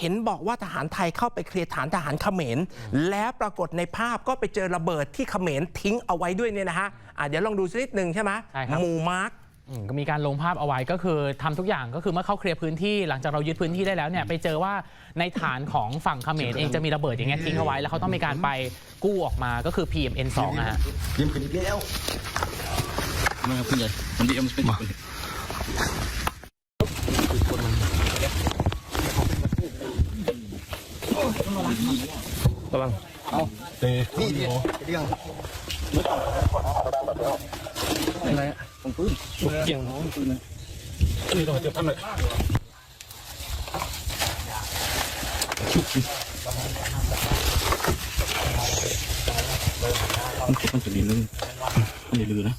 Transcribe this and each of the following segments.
เห็นบอกว่าทหารไทยเข้าไปเคลียร์ฐานทหารเขมร แล้วปรากฏในภาพก็ไปเจอระเบิดที่เขมรทิ้งเอาไว้ด้วยเนี่ยนะฮะอะเดี๋ยวลองดูสักนิดหนึ่งใช่ไหมใช่ครับ หมู่มาร์คอืมก็มีการลงภาพเอาไว้ก็คือทำทุกอย่างก็คือเมื่อเข้าเคลียร์พื้นที่หลังจากเรายึดพื้นที่ได้แล้วเนี่ยไปเจอว่าในฐานของฝั่งเขมรเองจะมีระเบิดอย่างเงี้ยทิ้งเอาไว้แล้วเขาต้องมีการไปกู้ออกมาก็คือ PMN 2อะฮะเยี่ยมกันอีกแล้ว มาครับคุณใหญ่มันดีเอ็มเป็น คนเตะนี่เดียวเดียวอะไรอะของปืนเกี่ยงนี่ต้องเจ็บท่านเลยมันจะดีลือมันจะลือนะ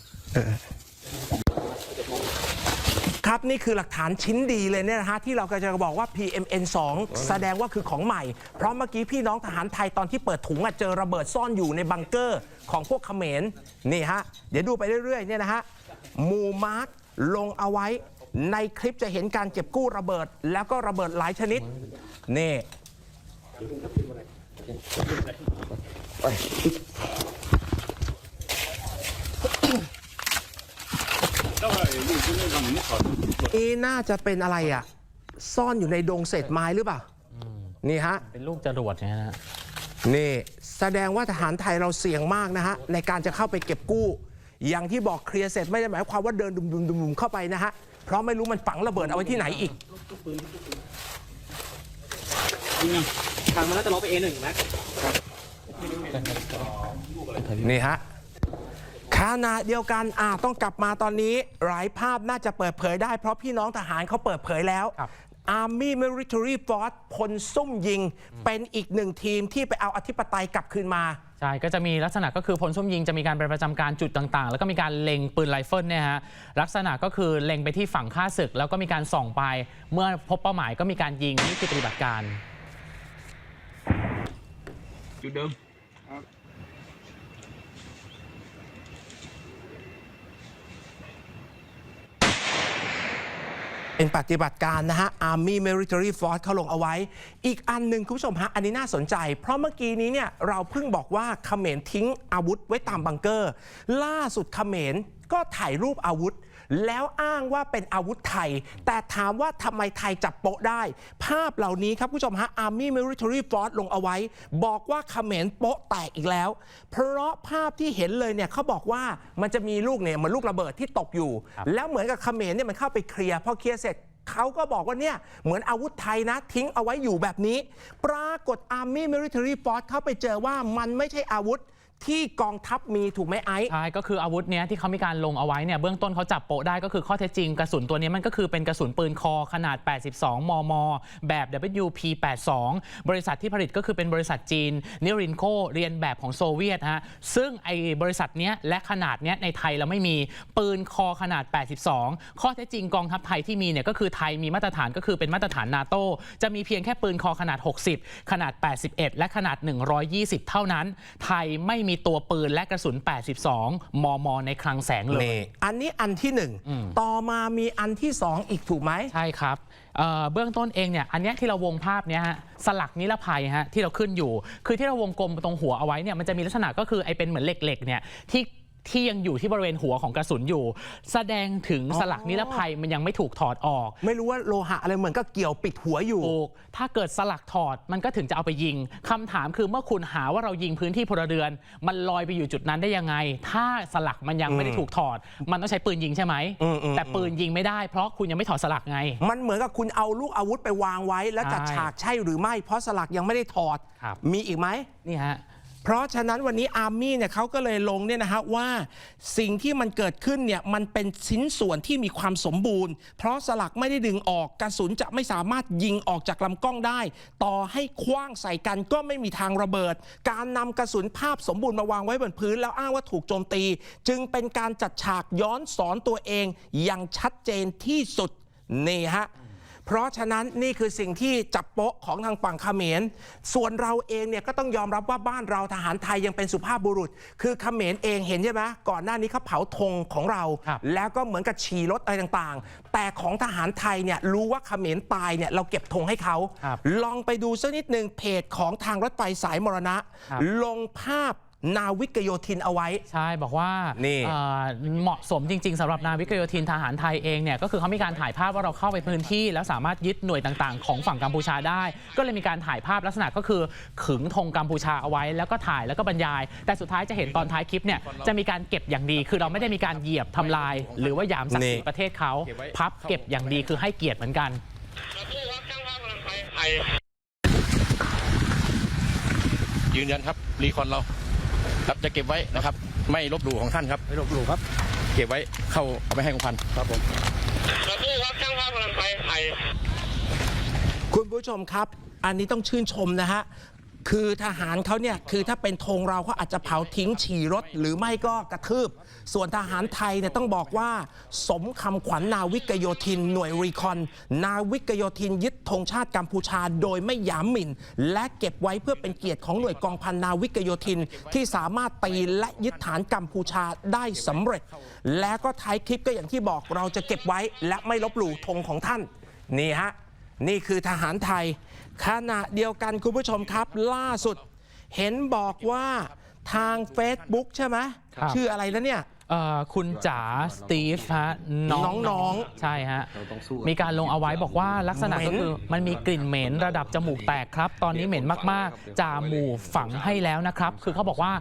ครับนี่คือหลักฐานชิ้นดีเลยเนี่ยนะฮะที่เราก็จะบอกว่า PMN 2 แสดงว่าคือของใหม่ เพราะเมื่อกี้พี่น้องทหารไทยตอนที่เปิดถุงอะเจอระเบิดซ่อนอยู่ในบังเกอร์ของพวกเขมรนี่ฮะเดี๋ยวดูไปเรื่อยๆเนี่ยนะฮะมูมาร์กลงเอาไว้ในคลิปจะเห็นการเก็บกู้ระเบิด แล้วก็ระเบิดหลายชนิดนี่ นี่น่าจะเป็นอะไรอะ ซ่อนอยู่ในดงเศษไม้หรือเปล่า นี่ฮะ เป็นลูกจรวดนะฮะ นี่แสดงว่าทหารไทยเราเสี่ยงมากนะฮะ ในการจะเข้าไปเก็บกู้ อย่างที่บอกเคลียร์เสร็จไม่ได้หมายความว่าเดินดุมๆๆเข้าไปนะฮะ เพราะไม่รู้มันฝังระเบิดเอาไว้ที่ไหนอีกทางมันน่าจะลบไปเอหนึ่งนะนี่ฮะ ขณะเดียวกันอ่าต้องกลับมาตอนนี้หลายภาพน่าจะเปิดเผยได้ เพราะพี่น้องทหารเขาเปิดเผยแล้วครับ Army Military Force พลซุ่มยิง เป็นอีกหนึ่งทีมที่ไปเอาอธิปไตยกลับคืนมา ใช่ ก็จะมีลักษณะก็คือพลส้มยิงจะมีการไปประจำการจุดต่างๆ แล้วก็มีการเล็งปืนไรเฟิลเนี่ยฮะลักษณะก็คือเล็งไปที่ฝั่งข้าศึก แล้วก็มีการส่องไป เมื่อพบเป้าหมายก็มีการยิงนี่คือปฏิบัติการ จุดเดิม เป็นปฏิบัติการนะฮะ Army Military Force เขาลงเอาไว้ อีกอันหนึ่งคุณผู้ชมฮะ อันนี้น่าสนใจ เพราะเมื่อกี้นี้เนี่ยเราเพิ่งบอกว่าเขมรทิ้งอาวุธไว้ตามบังเกอร์ ล่าสุดเขมรก็ถ่ายรูปอาวุธ แล้วอ้างว่าเป็นอาวุธไทย แต่ถามว่าทำไมไทยจับโป๊ะได้ ภาพเหล่านี้ครับคุณผู้ชมฮะ Army Military Force ลงเอาไว้ บอกว่าเขมรโป๊ะแตกอีกแล้ว เพราะภาพที่เห็นเลยเนี่ยเขาบอกว่ามันจะมีลูกเนี่ยเหมือนลูกระเบิดที่ตกอยู่ แล้วเหมือนกับเขมรเนี่ยมันเข้าไปเคลียร์พอเคลียร์เสร็จเขาก็บอกว่าเนี่ยเหมือนอาวุธไทยนะ ทิ้งเอาไว้อยู่แบบนี้ ปรากฏ Army Military Force เข้าไปเจอว่ามันไม่ใช่อาวุธ ที่กองทัพมีถูกไหมไอซ์ใช่ก็คืออาวุธเนี้ยที่เขามีการลงเอาไว้เนี่ยเบื้องต้นเขาจับโปะได้ก็คือข้อเท็จจริงกระสุนตัวนี้มันก็คือเป็นกระสุนปืนคอขนาด 82 มม แบบ WP82 บริษัทที่ผลิตก็คือเป็นบริษัทจีนนิรินโคเรียนแบบของโซเวียตฮะซึ่งไอ้บริษัทเนี้ยและขนาดเนี้ยในไทยเราไม่มีปืนคอขนาด 82 ข้อเท็จจริงกองทัพไทยที่มีเนี่ยก็คือไทยมีมาตรฐานก็คือเป็นมาตรฐานนาโตจะมีเพียงแค่ปืนคอขนาด 60 ขนาด 81 และขนาด 120 เท่านั้น ไทยไม่มีตัวปืนและกระสุน 82 มม ในคลังแสงเลย นี่อันนี้อันที่หนึ่งต่อมามีอันที่สองอีกถูกไหม ใช่ครับเอ่อเบื้องต้นเองเนี่ยอันเนี้ยที่เราวงภาพเนี้ยฮะสลักนิรภัยฮะที่เราขึ้นอยู่ คือที่เราวงกลมตรงหัวเอาไว้เนี่ยมันจะมีลักษณะก็คือไอ้เป็นเหมือนเหล็กๆเนี่ยที่ ที่ยังอยู่ที่บริเวณหัวของกระสุนอยู่ แสดงถึงอ๋อสลักนิรภัยมันยังไม่ถูกถอดออก ไม่รู้ว่าโลหะอะไรเหมือนก็เกี่ยวปิดหัวอยู่ ถูกถ้าเกิดสลักถอดมันก็ถึงจะเอาไปยิงคำถามคือเมื่อคุณหาว่าเรายิงพื้นที่พลเรือน มันลอยไปอยู่จุดนั้นได้ยังไง ถ้าสลักมันยังไม่ได้ถูกถอด มันต้องใช้ปืนยิงใช่ไหม อืมอืม แต่ปืนยิงไม่ได้เพราะคุณยังไม่ถอดสลักไง มันเหมือนกับคุณเอาลูกอาวุธไปวางไว้ แล้วจัดใช่ฉากใช่หรือไม่ เพราะสลักยังไม่ได้ถอด ครับ มีอีกไหม นี่ฮะ เพราะฉะนั้นวันนี้อาร์มี่เนี่ยเขาก็เลยลงเนี่ยนะฮะว่าสิ่งที่มันเกิดขึ้นเนี่ยมันเป็นชิ้นส่วนที่มีความสมบูรณ์ เพราะสลักไม่ได้ดึงออกกระสุนจะไม่สามารถยิงออกจากลำกล้องได้ ต่อให้คว้างใส่กันก็ไม่มีทางระเบิด การนำกระสุนภาพสมบูรณ์มาวางไว้บนพื้น แล้วอ้างว่าถูกโจมตี จึงเป็นการจัดฉากย้อนสอนตัวเองอย่างชัดเจนที่สุดนี่ฮะ เพราะฉะนั้นนี่คือสิ่งที่จับโป๊ะของทางฝั่งเขมร ส่วนเราเองเนี่ยก็ต้องยอมรับว่าบ้านเราทหารไทยยังเป็นสุภาพบุรุษ คือเขมรเองเห็นใช่ไหมก่อนหน้านี้เขาเผาธงของเราครับแล้วก็เหมือนกับฉี่รถอะไรต่างๆ แต่ของทหารไทยเนี่ยรู้ว่าเขมรตายเนี่ยเราเก็บธงให้เขาครับลองไปดูสักนิดหนึ่งเพจของทางรถไฟสายมรณะครับลงภาพ นาวิกโยธินเอาไว้ ใช่ บอกว่านี่เอ่อเหมาะสมจริง ๆสำหรับนาวิกโยธินทหารไทยเองเนี่ยก็คือเขามีการถ่ายภาพว่าเราเข้าไปพื้นที่ แล้วสามารถยึดหน่วยต่างๆ ของฝั่งกัมพูชาได้ ก็เลยมีการถ่ายภาพลักษณะก็คือขึงธงกัมพูชาเอาไว้ แล้วก็ถ่ายแล้วก็บรรยาย แต่สุดท้ายจะเห็นตอนท้ายคลิปเนี่ยจะมีการเก็บอย่างดี คือเราไม่ได้มีการเหยียบทำลาย หรือว่าหยามศักดิ์ศรีนี่ประเทศเขาพับเก็บอย่างดีคือให้เกียรติเหมือนกัน ยืนยันครับ รีคอนเรา ครับจะเก็บไว้นะครับ ไม่ลบหลู่ของท่านครับไม่ลบหลู่ครับ เก็บไว้เข้าเอาไปให้ของพันครับผมคุณผู้ชมครับ อันนี้ต้องชื่นชมนะฮะ คือทหารเขาเนี่ยคือถ้าเป็นธงเราเขาอาจจะเผาทิ้งฉี่รถ หรือไม่ก็กระทืบ ส่วนทหารไทยเนี่ยต้องบอกว่า สมคำขวัญนาวิกโยธินหน่วยรีคอน นาวิกโยธินยึดธงชาติกัมพูชาโดยไม่หยามหมิ่น และเก็บไว้เพื่อเป็นเกียรติของหน่วยกองพันนาวิกโยธิน ที่สามารถตีและยึดฐานกัมพูชาได้สำเร็จ และก็ท้ายคลิปก็อย่างที่บอกเราจะเก็บไว้และไม่ลบหลู่ธงของท่านนี่ฮะนี่คือทหารไทย ขณะเดียวกันคุณผู้ชมครับ ล่าสุด เห็นบอกว่าทาง Facebook ใช่ไหมครับ ชื่ออะไรแล้วเนี่ย เอ่อคุณจ๋าสตีฟฮะน้องน้องใช่ฮะ มีการลงเอาไว้บอกว่าลักษณะเหม็ก็นคือมันมีกลิ่นเหม็นระดับจมูกแตกครับ ตอนนี้เหม็นมากๆ จาหมู่ฝังให้แล้วนะครับ คือเขาบอกว่า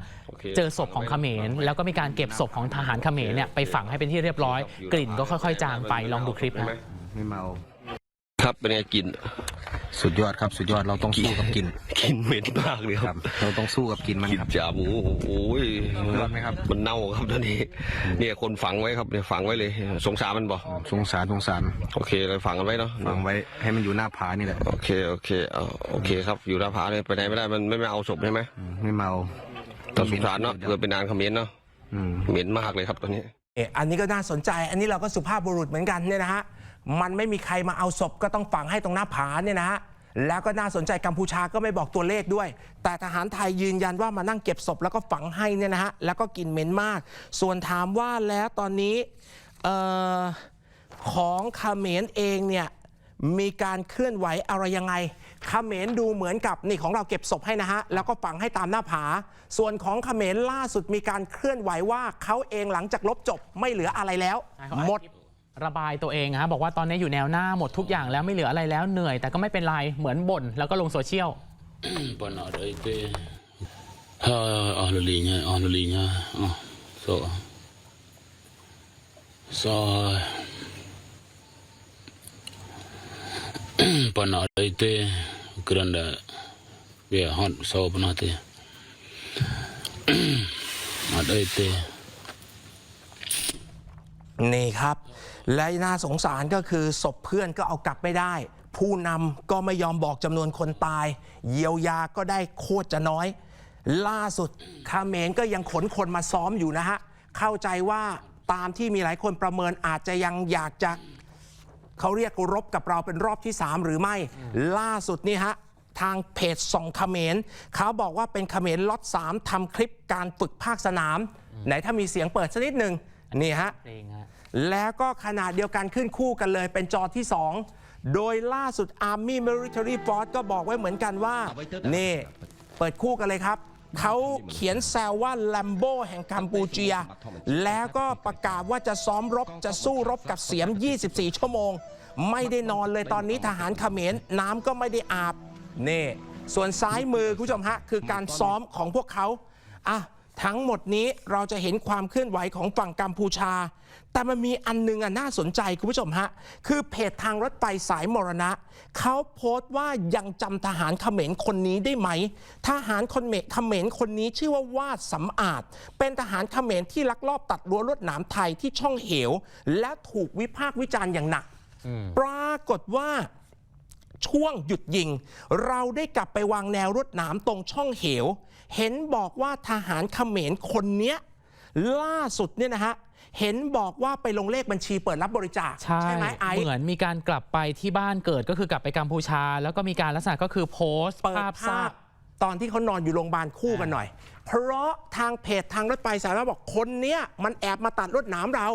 เจอศพของเขมร แล้วก็มีการเก็บศพของทหารเขมรเนี่ยไปฝังให้เป็นที่เรียบร้อย กลิ่นก็ค่อยๆ จางไปลองดูคลิปฮะ ไม่เมา ครับเป็นไงกลิน สุดยอดครับสุดยอดเราต้องสู้กับกินกลินเหม็นมากเลยคครัรับบ เราต้องสู้กับกินมันกลินครับจาหมูโอ้ยยอดไหมครับ มันเน่าครับตอนนี้ เนี่ยคนฝังไว้ครับเนี่ยฝังไว้เลย สงสารมันบ่สงสารสงสารโอเคเลยฝังกันไว้เนาะฟังไว้ให้มันอยู่หน้าผานี่แหละโอเคโอเคเอาโอเคครับอยู่หน้าผาเลยไปไหนไม่ได้มันไม่มาเอาศพใช่ไหมอืมไม่เมาต้องสงสารเนาะเกิดเป็นนานเขมิ้นเนาะอืม เหม็นมากเลยครับตอนนี้ เอ่ออันนี้ก็น่าสนใจ อันนี้เราก็สุภาพบุรุษเหมือนกันเนี่ยนะฮะ มันไม่มีใครมาเอาศพก็ต้องฝังให้ตรงหน้าผาเนี่ยนะฮะแล้วก็น่าสนใจกัมพูชาก็ไม่บอกตัวเลขด้วย แต่ทหารไทยยืนยันว่ามานั่งเก็บศพแล้วก็ฝังให้เนี่ยนะฮะแล้วก็กลินเหม็นมาก ส่วนถามว่าแล้วตอนนี้เออของเขมรเองเนี่ยมีการเคลื่อนไหวอะไรยังไงเขมรดูเหมือนกับนี่ของเราเก็บศพให้นะฮะแล้วก็ฝังให้ตามหน้าผา ส่วนของเขมรล่าสุดมีการเคลื่อนไหวว่าเขาเองหลังจากลบจบไม่เหลืออะไรแล้ว หมด ระบายตัวเองครับบอกว่าตอนนี้อยู่แนวหน้าหมดทุกอย่างแล้วไม่เหลืออะไรแล้วเหนื่อย แต่ก็ไม่เป็นไรเหมือนบ่นแล้วก็ลงโซเชียล Bueno, ahora este... Ah, ah, la línea, ah, la línea. Ah, so... So... Bueno, ahora este... Grande... Vea, hot, so, bueno, este... Ahora. นี่ครับ และน่าสงสารก็คือศพเพื่อนก็เอากลับไม่ได้ ผู้นำก็ไม่ยอมบอกจำนวนคนตาย เยียวยาก็ได้โคตรจะน้อย ล่าสุดคาเมรก็ยังขนคนมาซ้อมอยู่นะฮะ เข้าใจว่าตามที่มีหลายคนประเมินอาจจะยังอยากจะเขาเรียกรบกับเราเป็นรอบที่ 3 หรือไม่ ล่าสุดนี่ฮะทางเพจส่องเขมรเขาบอกว่าเป็นเขมรล็อต3ทำคลิปการฝึกภาคสนาม ไหนถ้ามีเสียงเปิดสักนิดหนึ่ง นี่ฮะเองฮะ แล้วก็ขนาดเดียวกันขึ้นคู่กันเลยเป็นจอที่ 2 โดยล่าสุด Army Military Force ก็บอกไว้เหมือนกันว่า นี่ เปิดคู่กันเลยครับ เขาเขียนแซวว่า Lambo แห่งกัมพูเจีย แล้วก็ประกาศว่าจะซ้อมรบจะสู้รบกับเสียม 24 ชั่วโมง ไม่ได้นอนเลยตอนนี้ทหารเขมรน้ำก็ไม่ได้อาบ นี่ ส่วนซ้ายมือคุณผู้ชมฮะ คือการซ้อมของพวกเขาอะ ทั้งหมดนี้เราจะเห็นความเคลื่อนไหวของฝั่งกัมพูชา แต่มันมีอันหนึงอะน่าสนใจคุณผู้ชมฮะ คือเพจทางรถไฟสายมรณะ เขาโพสต์ว่ายังจำทหารเขมรคนนี้ได้ไหม ทหารคนเมเขมรคนนี้ชื่อว่าวาดสำอาจ เป็นทหารเขมรที่ลักลอบตัดรั้วลวดหนามไทยที่ช่องเหว และถูกวิพากษ์วิจารณ์อย่างหนัก ปรากฏว่าช่วงหยุดยิง เราได้กลับไปวางแนวรวดหนามตรงช่องเหว เห็นบอกว่าทหารเขมรคนเนี้ยล่าสุดเนี่ยนะฮะเห็นบอกว่าไปลงเลขบัญชีเปิดรับบริจาคใช่ไหมไอซ์เหมือนมีการกลับไปที่บ้านเกิดก็คือกลับไปกัมพูชา แล้วก็มีการลักษณะก็คือโพสต์เปิดภาพภาซาพก ตอนที่เขานอนอยู่โรงพยาบาลคู่กันหน่อย เพราะทางเพจทางรถไฟสายมาบอกคนเนี้ยมันแอบมาตัดรถหนามเรา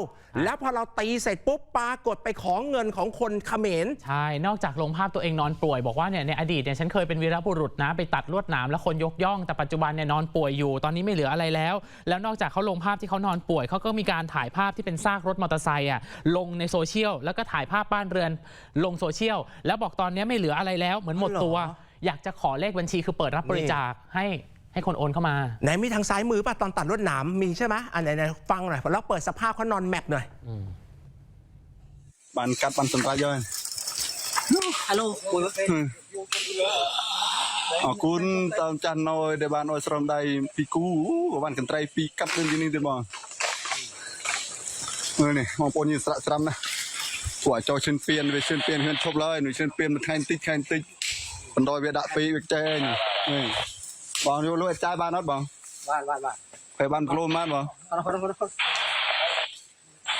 แล้วพอเราตีเสร็จปุ๊บปรากฏไปขอเงินของคนเขมร ใช่ นอกจากลงภาพตัวเองนอนป่วยบอกว่าเนี่ยในอดีตเนี่ยฉันเคยเป็นวีรบุรุษนะไปตัดลวดหนามแล้วคนยกย่องแต่ปัจจุบันเนี่ยนอนป่วยอยู่ ตอนนี้ไม่เหลืออะไรแล้ว แล้วนอกจากเขาลงภาพที่เขานอนป่วยเขาก็มีการถ่ายภาพที่เป็นซากรถมอเตอร์ไซค์อะลงในโซเชียลแล้วก็ถ่ายภาพบ้านเรือนลงโซเชียลแล้วบอกตอนนี้ไม่เหลืออะไรแล้วเหมือนหมดตัวอ๋อเหรอ อยากจะขอเลขบัญชีคือเปิดรับบริจาคให้ให้คนโอนเข้ามา ไหนมีทางซ้ายมือป่ะตอนตัดรถหนามมีใช่ไหมอันไหนไหนฟังหน่อยแล้วเปิดสภาพเขานอนแมปหน่อย បានកាត់បានសម្រាប់យក ฮัลโหลคุยว่าเป็น អរគុណតាមចាន់ណយដែលបានអោយស្រមដៃពីគូក៏បានកន្ត្រៃពីរកាត់លើនេះទេបងមើលនេះបងប្អូនយើងស្រាក់ស្រាំណាស់ពួកអាចចូលឈិនពៀនវាឈិនពៀនហ៊ានឈប់ឡើយនឹងឈិនពៀនមួយថ្ងៃតិចថ្ងៃតិច បណ្ដោយវាដាក់ពីវាចែងនេះបងយកលុយចាយបានអត់បង บ้านบ้านบ้าน ពេលបានគីឡូបានបង เอาละคนละคนละคน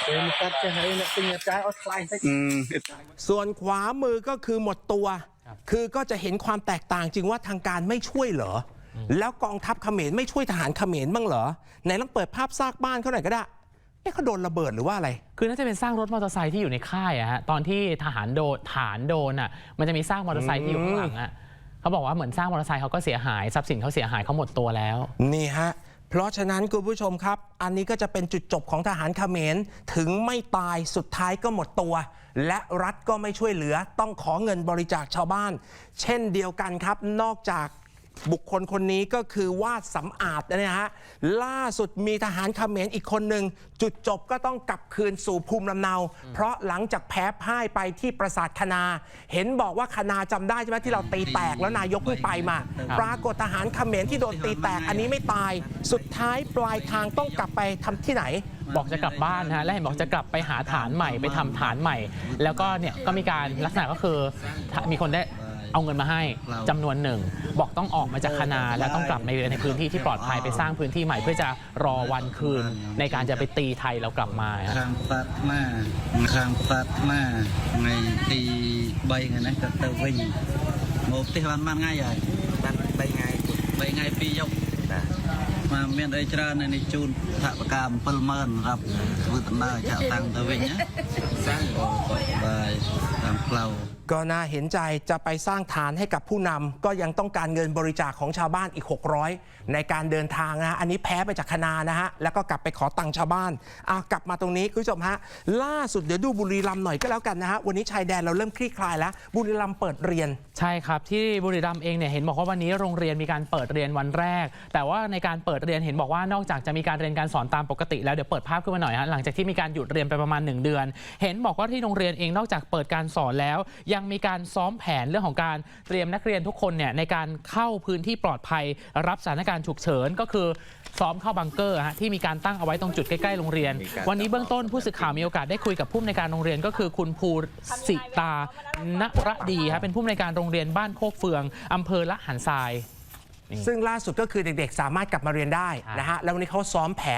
เป็นตัดจะให้นักติงกระจายเอาคลายไป អឺអ៊ីត ส่วนขวามือก็คือหมดตัว คือก็จะเห็นความแตกต่างจริงว่าทางการไม่ช่วยเหรอ แล้วกองทัพเขมรไม่ช่วยทหารเขมรบ้างเหรอ ไหนลองเปิดภาพซากบ้านเขาหน่อยก็ได้ เอ๊ะเขาโดนระเบิดหรือว่าอะไร คือน่าจะเป็นซากรถมอเตอร์ไซค์ที่อยู่ในค่ายอะฮะตอนที่ทหารโดนฐานโดนอะมันจะมีซากมอเตอร์ไซค์ที่อยู่ข้างหลังอะเขาบอกว่าเหมือนซากมอเตอร์ไซค์เขาก็เสียหายทรัพย์สินเขาเสียหายเขาหมดตัวแล้ว นี่ฮะ เพราะฉะนั้นคุณผู้ชมครับ อันนี้ก็จะเป็นจุดจบของทหารเขมรถึงไม่ตายสุดท้ายก็หมดตัว และรัฐก็ไม่ช่วยเหลือต้องขอเงินบริจาคชาวบ้าน เช่นเดียวกันครับ นอกจาก บุคคลคนนี้ก็คือวาดสำอาจนะฮะ ล่าสุดมีทหารเขมรอีกคนหนึ่ง จุดจบก็ต้องกลับคืนสู่ภูมิลำเนา เพราะหลังจากแพ้พ่ายไปที่ปราสาทคณา เห็นบอกว่าคณาจำได้ใช่ไหมที่เราตีแตกแล้วนายกเพิ่งไปมา ปรากฏทหารเขมรที่โดนตีแตกอันนี้ไม่ตาย สุดท้ายปลายทางต้องกลับไปทำที่ไหนบอกจะกลับบ้านนะฮะและเห็นบอกจะกลับไปหาฐานใหม่ไปทำฐานใหม่ แล้วก็เนี่ยก็มีการลักษณะก็คือมีคนได้ เอาเงินมาให้จำนวนหนึ่ง บอกต้องออกมาจากคณาและต้องกลับมาในพื้นที่ที่ปลอดภัยไปสร้างพื้นที่ใหม่เพื่อจะรอวันคืน ในการจะไปตีไทยเรากลับมาข้างปัดมาข้างปัดมาในตีใบเงินนะกับเตวิ่งโมตีวันมันง่ายใหญ่ใบง่ายใบไง่ายปียกมาเมียนไอจราในจูนถะกระกามเปิลเมินครับวุฒินาจะตั้งเตวิ่นะสร้างบ่อยตามเปล่า ก็น่าเห็นใจจะไปสร้างฐานให้กับผู้นำก็ยังต้องการเงินบริจาคของชาวบ้านอีก 600 ในการเดินทางนะฮะอันนี้แพ้ไปจากคณานะฮะ แล้วก็กลับไปขอตังค์ชาวบ้านอะกลับมาตรงนี้คุณผู้ชมฮะ ล่าสุดเดี๋ยวดูบุรีรัมย์หน่อยก็แล้วกันนะฮะ วันนี้ชายแดนเราเริ่มคลี่คลายแล้ว บุรีรัมย์เปิดเรียน ใช่ครับ ที่บุรีรัมย์เองเนี่ยเห็นบอกว่าวันนี้โรงเรียนมีการเปิดเรียนวันแรก แต่ว่าในการเปิดเรียนเห็นบอกว่านอกจากจะมีการเรียนการสอนตามปกติ แล้วเดี๋ยวเปิดภาพขึ้นมาหน่อยฮะหลังจากที่มีการหยุดเรียนไปประมาณ 1 เดือน เห็นบอกว่าที่โรงเรียนเองนอกจากเปิดการสอนแล้วยังังมีการซ้อมแผนเรื่องของการเตรียมนักเรียนทุกคนเนี่ยในการเข้าพื้นที่ปลอดภัย รับสถานการณ์ฉุกเฉินก็คือซ้อมเข้าบังเกอร์ฮะที่มีการตั้งเอาไว้ตรงจุดใกล้ๆโรงเรียน วันนี้เบื้องต้นผู้สื่อข่าวมีโอกาสได้คุยกับผู้อำนวยการโรงเรียนก็คือคุณภูสิตานรดีครับเป็นผู้อำนวยการโรงเรียนบ้านโคกเฟืองอำเภอละหันทราย ซึ่งล่าสุดก็คือเด็กๆ สามารถกลับมาเรียนได้นะฮะแล้ววันนี้เขาซ้อมแผน